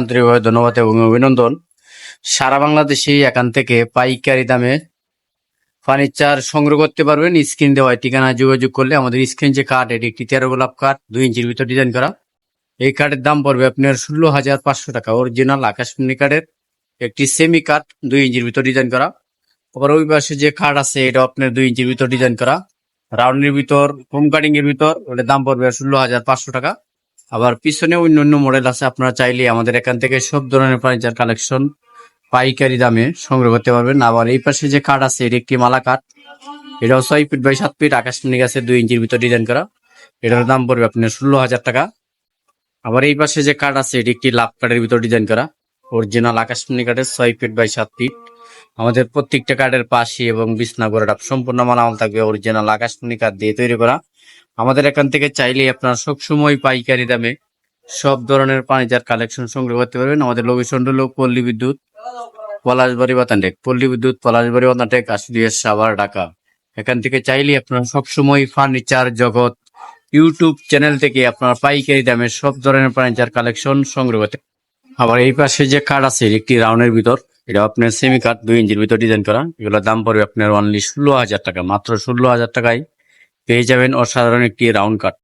আন্তরিকভাবে ধন্যবাদ এবং অভিনন্দন। সারা বাংলাদেশে এখান থেকে পাইকারি দামে ফার্নিচার সংগ্রহ করতে পারবেন। স্ক্রিন দেওয়া ঠিকানায় যোগাযোগ করলে আমাদের স্ক্রিন যে কার্ড এটি একটি তেরো গোলাপ কার্ড দুই ইঞ্চির ভিতর ডিজাইন করা। এই কার্ডের দাম পড়বে আপনার ষোলো হাজার পাঁচশো টাকা। অরিজিনাল আকাশমণি কার্ডের একটি সেমি কার্ড দুই ইঞ্চির ভিতর ডিজাইন করা। আবার ওই পাশে যে কার্ড আছে এটা আপনার দুই ইঞ্চির ভিতর ডিজাইন করা। রাউন্ডের ভিতর হোম কাটিং এর ভিতর, ওটার দাম পড়বে ষোলো হাজার পাঁচশো টাকা। আবার পিছনে অন্য অন্য মডেল আছে, আপনারা চাইলে আমাদের এখান থেকে সব ধরনের ফার্নিচার কালেকশন পাইকারি দামে সংগ্রহ করতে পারবেন। আবার এই পাশে যে কাঠ আছে, এটি একটি মালা কাঠ এটাও ছয় ফিট বাই সাত ফিট আকাশমণি গাছে দুই ইঞ্চির ভিতর ডিজাইন করা। এটার দাম পড়বে আপনার ষোলো হাজার টাকা। আবার এই পাশে যে কাঠ আছে, এটি একটি লাভ কাঠের ভিতর ডিজাইন করা। অরিজিনাল আকাশমণি কাঠের ছয় ফিট বাই সাত ফিট আমাদের প্রত্যেকটা কাঠের পাশে এবং বিছনা গোড়াটা সম্পূর্ণ মালামাল থাকবে অরিজিনাল আকাশমণি কাঠ দিয়ে তৈরি করা। আমাদের এখান থেকে চাইলে আপনারা সবসময় পাইকারি দামে সব ধরনের ফার্নিচার কালেকশন সংগ্রহ করতে পারবেন। আমাদের লোকেশন হলো পল্লী বিদ্যুৎ, পলাশবাড়ি বাতানটেক। পল্লী বিদ্যুৎ, পলাশবাড়ি বাতানটেক আশুলিয়া সাভার, ঢাকা। এখান থেকে চাইলে আপনারা সবসময় ফার্নিচার জগৎ ইউটিউব চ্যানেল থেকে আপনারা পাইকারি দামে সব ধরনের ফার্নিচার কালেকশন সংগ্রহ করতে আবার এই পাশে যে কার্ড আছে একটি রাউন্ডের ভিতর এটা আপনার সেমি কার্ড দুই ইঞ্চির ভিতর ডিজাইন করা। এগুলোর দাম পড়বে আপনার অনলি ষোলো হাজার টাকা, মাত্র ষোলো হাজার টাকায় পেয়ে যাবেন অসাধারণ একটি রাউন্ড কাট।